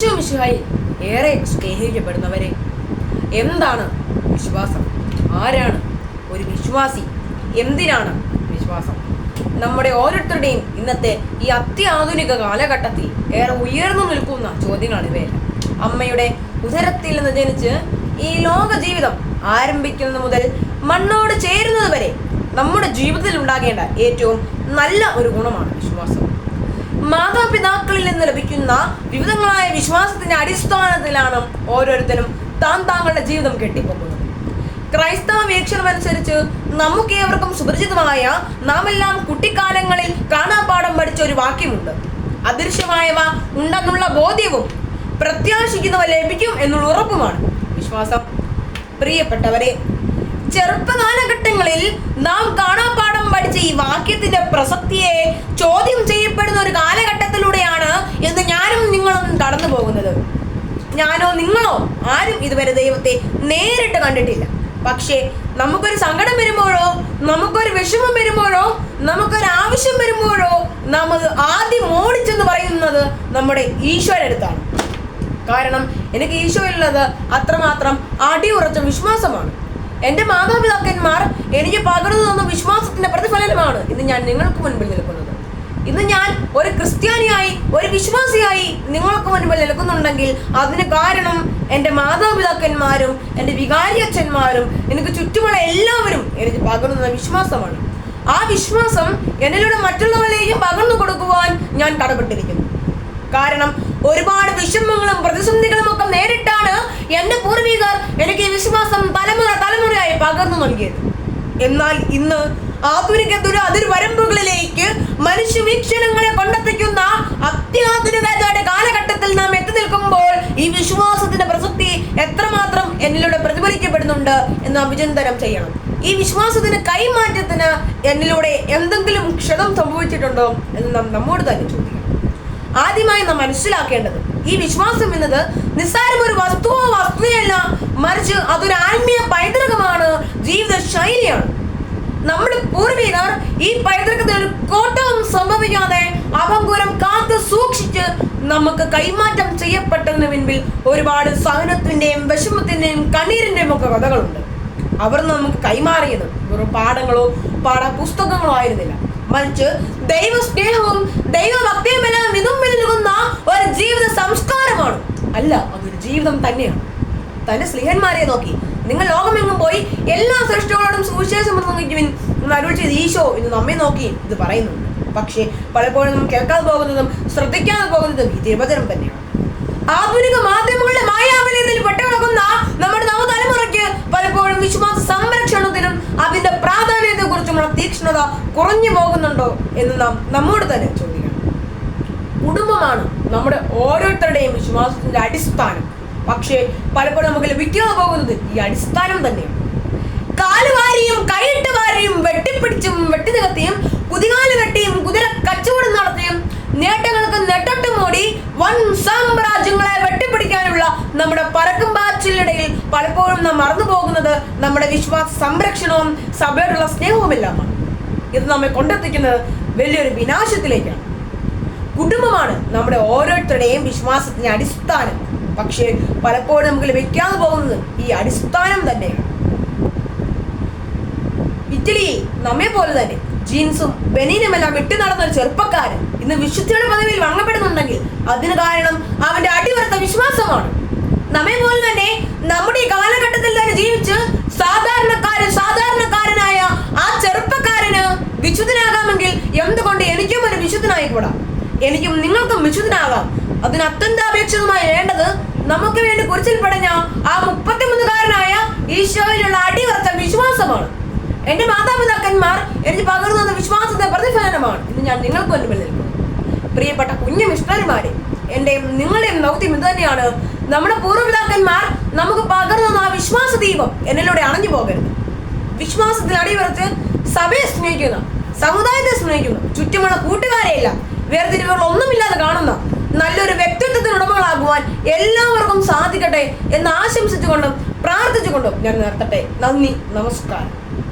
ഈശോമിശിഹായി ഏറെ സ്നേഹിക്കപ്പെടുന്നവരെ എന്താണ് വിശ്വാസം? ആരാണ് ഒരു വിശ്വാസി? എന്തിനാണ് വിശ്വാസം? നമ്മുടെ ഓരോരുത്തരുടെയും ഇന്നത്തെ ഈ അത്യാധുനിക കാലഘട്ടത്തിൽ ഏറെ ഉയർന്നു നിൽക്കുന്ന ചോദ്യങ്ങളാണ് ഇവയെല്ലാം. അമ്മയുടെ ഉദരത്തിൽ നിന്ന് ജനിച്ച് ഈ ലോക ജീവിതം ആരംഭിക്കുന്നത് മുതൽ മണ്ണോട് ചേരുന്നത് വരെ നമ്മുടെ ജീവിതത്തിൽ ഉണ്ടാകേണ്ട ഏറ്റവും നല്ല ഒരു ഗുണമാണ് വിശ്വാസം. നിന്ന് ലഭിക്കുന്ന വിവിധങ്ങളായ വിശ്വാസത്തിന്റെ അടിസ്ഥാനത്തിലാണ് ഓരോരുത്തരും താൻ താങ്കളുടെ ജീവിതം കെട്ടിപ്പോകുന്നത്. ക്രൈസ്തവ വീക്ഷണമനുസരിച്ച് നമുക്കേവർക്കും സുപരിചിതമായ നാം എല്ലാം കുട്ടിക്കാലങ്ങളിൽ കാണാപാഠം പഠിച്ച ഒരു വാക്യമുണ്ട്. അദൃശ്യമായവ ഉണ്ടെന്നുള്ള ബോധ്യവും പ്രത്യാശിക്കുന്നവ ലഭിക്കും എന്നുള്ള ഉറപ്പുമാണ് വിശ്വാസം. പ്രിയപ്പെട്ടവരെ ചെറുപ്പകാലഘട്ടങ്ങളിൽ നാം കാണാപാഠം പഠിച്ച ഈ വാക്യത്തിന്റെ പ്രസക്തിയെ ചോദ്യം ചെയ്യപ്പെടുന്ന ഒരു കാലഘട്ടത്തിലൂടെയാണ് ഇന്ന് ഞാനും നിങ്ങളും കടന്നു പോകുന്നത് ഞാനോ നിങ്ങളോ ആരും ഇതുവരെ ദൈവത്തെ നേരിട്ട് കണ്ടിട്ടില്ല. പക്ഷേ നമുക്കൊരു സങ്കടം വരുമ്പോഴോ നമുക്കൊരു വിഷമം വരുമ്പോഴോ നമുക്കൊരു ആവശ്യം വരുമ്പോഴോ നമ്മൾ ആദ്യം ഓടിച്ചെന്ന് പറയുന്നത് നമ്മുടെ ഈശോയുടെ കാരണം എനിക്ക് ഈശോയിലുള്ളത് അത്രമാത്രം ഉറച്ച വിശ്വാസമാണ്. എന്റെ മാതാപിതാക്കന്മാർ എനിക്ക് പകർന്നു തന്ന വിശ്വാസത്തിന്റെ പ്രതിഫലനമാണ് ഇന്ന് ഞാൻ നിങ്ങൾക്ക് മുൻപിൽ നിൽക്കുന്നത്. ഇന്ന് ഞാൻ ഒരു ക്രിസ്ത്യാനിയായി ഒരു വിശ്വാസിയായി നിങ്ങൾക്ക് മുൻപിൽ നിൽക്കുന്നുണ്ടെങ്കിൽ അതിന് കാരണം എന്റെ മാതാപിതാക്കന്മാരും എന്റെ വികാരി വികാരിയച്ഛന്മാരും എനിക്ക് ചുറ്റുമുള്ള എല്ലാവരും എനിക്ക് പകർന്നു വിശ്വാസമാണ്. ആ വിശ്വാസം എന്നിലൂടെ മറ്റുള്ളവരിലേക്കും പകർന്നു കൊടുക്കുവാൻ ഞാൻ കടപ്പെട്ടിരിക്കുന്നു. കാരണം ഒരുപാട് വിഷമങ്ങളും പ്രതിസന്ധികളും ഒക്കെ നേരിട്ടാണ് എന്റെ പൂർവികർ എനിക്ക് വിശ്വാസം തലമുറ തലമുറയായി പകർന്നു നൽകിയത്. എന്നാൽ ഇന്ന് ആധുനിക ദുര മനുഷ്യ വീക്ഷണങ്ങളെ കൊണ്ടെത്തിക്കുന്ന അത്യാധുനികതയുടെ കാലഘട്ടത്തിൽ നാം എത്തി നിൽക്കുമ്പോൾ ഈ വിശ്വാസത്തിന്റെ പ്രസക്തി എത്രമാത്രം എന്നിലൂടെ പ്രതിഫലിക്കപ്പെടുന്നുണ്ട് എന്ന് അഭിചിന്തനം ചെയ്യണം. ഈ വിശ്വാസത്തിന് കൈമാറ്റത്തിന് എന്നിലൂടെ എന്തെങ്കിലും ക്ഷതം സംഭവിച്ചിട്ടുണ്ടോ എന്ന് നാം നമ്മോട് തന്നെ ചോദിക്കണം. ആദ്യമായി നാം മനസ്സിലാക്കേണ്ടത് ഈ വിശ്വാസം എന്നത് നിസ്സാരം വസ്തു വസ്തുതയല്ല മറിച്ച് അതൊരു ആത്മീയ പൈതൃകമാണ് ജീവിത ശൈലിയാണ് നമ്മുടെ പൂർവികർ ഈ പൈതൃകത്തിൽ ഒരു കോട്ടവും സംഭവിക്കാതെ അപങ്കുരം കാത്തു സൂക്ഷിച്ച് നമുക്ക് കൈമാറ്റം ചെയ്യപ്പെട്ടതിന് മുൻപിൽ ഒരുപാട് സഹനത്തിന്റെയും വിഷമത്തിന്റെയും കണ്ണീരിന്റെയും ഒക്കെ കഥകളുണ്ട് അവർ നമുക്ക് കൈമാറിയത് വെറും പാഠങ്ങളോ പാഠപുസ്തകങ്ങളോ ആയിരുന്നില്ല. മറിച്ച് ദൈവ സ്നേഹവും ദൈവഭക്തിയുമെല്ലാം വിതുമ്പി നൽകുന്ന ഒരു ജീവിത സംസ്കാരമാണ്. അല്ല അതൊരു ജീവിതം തന്നെയാണ്. തന്റെ സ്ലിഹന്മാരെ നോക്കി നിങ്ങൾ ലോകമെങ്ങും പോയി എല്ലാ സൃഷ്ടികളോടും സുവിശേഷം പ്രസംഗിക്കുവിൻ എന്ന് അരുൾ ചെയ്ത് ഈശോ ഇന്ന് നമ്മെ നോക്കി ഇത് പറയുന്നുണ്ട്. പക്ഷേ പലപ്പോഴും നമ്മൾ കേൾക്കാതെ പോകുന്നതും ശ്രദ്ധിക്കാതെ പോകുന്നതും ഈ തിരുവചനം തന്നെയാണ്. ആധുനിക മാധ്യമങ്ങളുടെ മായാവലയത്തിൽ പെട്ടുകിടക്കുന്ന നമ്മുടെ നവതലമുറയ്ക്ക് പലപ്പോഴും വിശ്വാസ സംരക്ഷണത്തിനും അതിന്റെ പ്രാധാന്യത്തെ കുറിച്ചുമുള്ള തീക്ഷ്ണത കുറഞ്ഞു പോകുന്നുണ്ടോ എന്ന് നാം നമ്മോട് തന്നെ ചോദിക്കണം. കുടുംബമാണ് നമ്മുടെ ഓരോരുത്തരുടെയും വിശ്വാസത്തിന്റെ അടിസ്ഥാനം. പക്ഷേ പലപ്പോഴും നമുക്ക് ലഭിക്കാതെ പോകുന്നത് ഈ അടിസ്ഥാനം തന്നെയാണ്. സാമ്രാജ്യങ്ങളെ വെട്ടിപ്പിടിക്കാനുള്ള നമ്മുടെ പരക്കും പാച്ചിലിടയിൽ പലപ്പോഴും നാം മറന്നു പോകുന്നത് നമ്മുടെ വിശ്വാസ സംരക്ഷണവും സഭയോടുള്ള സ്നേഹവുമെല്ലാമാണ്. ഇത് നമ്മെ കൊണ്ടെത്തിക്കുന്നത് വലിയൊരു വിനാശത്തിലേക്കാണ്. കുടുംബമാണ് നമ്മുടെ ഓരോരുത്തരുടെയും വിശ്വാസത്തിന്റെ അടിസ്ഥാനം. പക്ഷേ പലപ്പോഴും നമുക്ക് ലഭിക്കാതെ പോകുന്നത് ഈ അടിസ്ഥാനം തന്നെയാണ്. ഇറ്റലി നമ്മെ പോലെ തന്നെ ജീൻസും ബനീനുമെല്ലാം ഇട്ട് നടന്ന ഒരു ചെറുപ്പക്കാരൻ. ഇന്ന് വിശുദ്ധിയുടെ പദവിയിൽ വാങ്ങപ്പെടുന്നുണ്ടെങ്കിൽ അതിന് കാരണം അവന്റെ അടിവർത്ത വിശ്വാസമാണ്. നമ്മെ പോലെ തന്നെ നമ്മുടെ ഈ കാലഘട്ടത്തിൽ തന്നെ ജീവിച്ച് സാധാരണക്കാരൻ സാധാരണക്കാരനായ ആ ചെറുപ്പക്കാരന് വിശുദ്ധനാകാമെങ്കിൽ എന്തുകൊണ്ട് എനിക്കും ഒരു വിശുദ്ധനായിക്കൂടാ? എനിക്കും നിങ്ങൾക്കും വിശുദ്ധനാകാം. അതിന് അത്യന്താപേക്ഷിതമായി വേണ്ടത് നമുക്ക് വേണ്ടി കുറിച്ചിൽ പടഞ്ഞ ആ മുപ്പത്തിമൂന്നുകാരനായ ഈശോയിലുള്ള അടിവർത്ത വിശ്വാസമാണ്. എന്റെ മാതാപിതാക്കന്മാർ എനിക്ക് പകർന്നു തന്ന വിശ്വാസത്തെ പ്രതിഫലനമാണ്. ഇന്ന് ഞാൻ നിങ്ങൾക്ക് മുൻപിൽ നിൽക്കും പ്രിയപ്പെട്ട കുഞ്ഞു മിഷണറിമാരെ എന്റെയും നിങ്ങളുടെയും ദൗത്യം ഇത് തന്നെയാണ്. നമ്മുടെ പൂർവപിതാക്കന്മാർ നമുക്ക് പകർന്നു തന്ന ആ വിശ്വാസ ദീപം എന്നിലൂടെ അണഞ്ഞു പോകരുത്. വിശ്വാസത്തിൽ അടിവരച്ച് സഭയെ സ്നേഹിക്കുന്ന സമുദായത്തെ സ്നേഹിക്കുന്ന ചുറ്റുമുള്ള കൂട്ടുകാരെയെല്ലാം വേർതിരിവുകൾ ഒന്നുമില്ലാതെ കാണുന്ന നല്ലൊരു വ്യക്തിത്വത്തിന് ഉടമകളാകുവാൻ എല്ലാവർക്കും സാധിക്കട്ടെ എന്ന് ആശംസിച്ചുകൊണ്ടും പ്രാർത്ഥിച്ചുകൊണ്ടും ഞാൻ നിർത്തട്ടെ. നന്ദി നമസ്കാരം.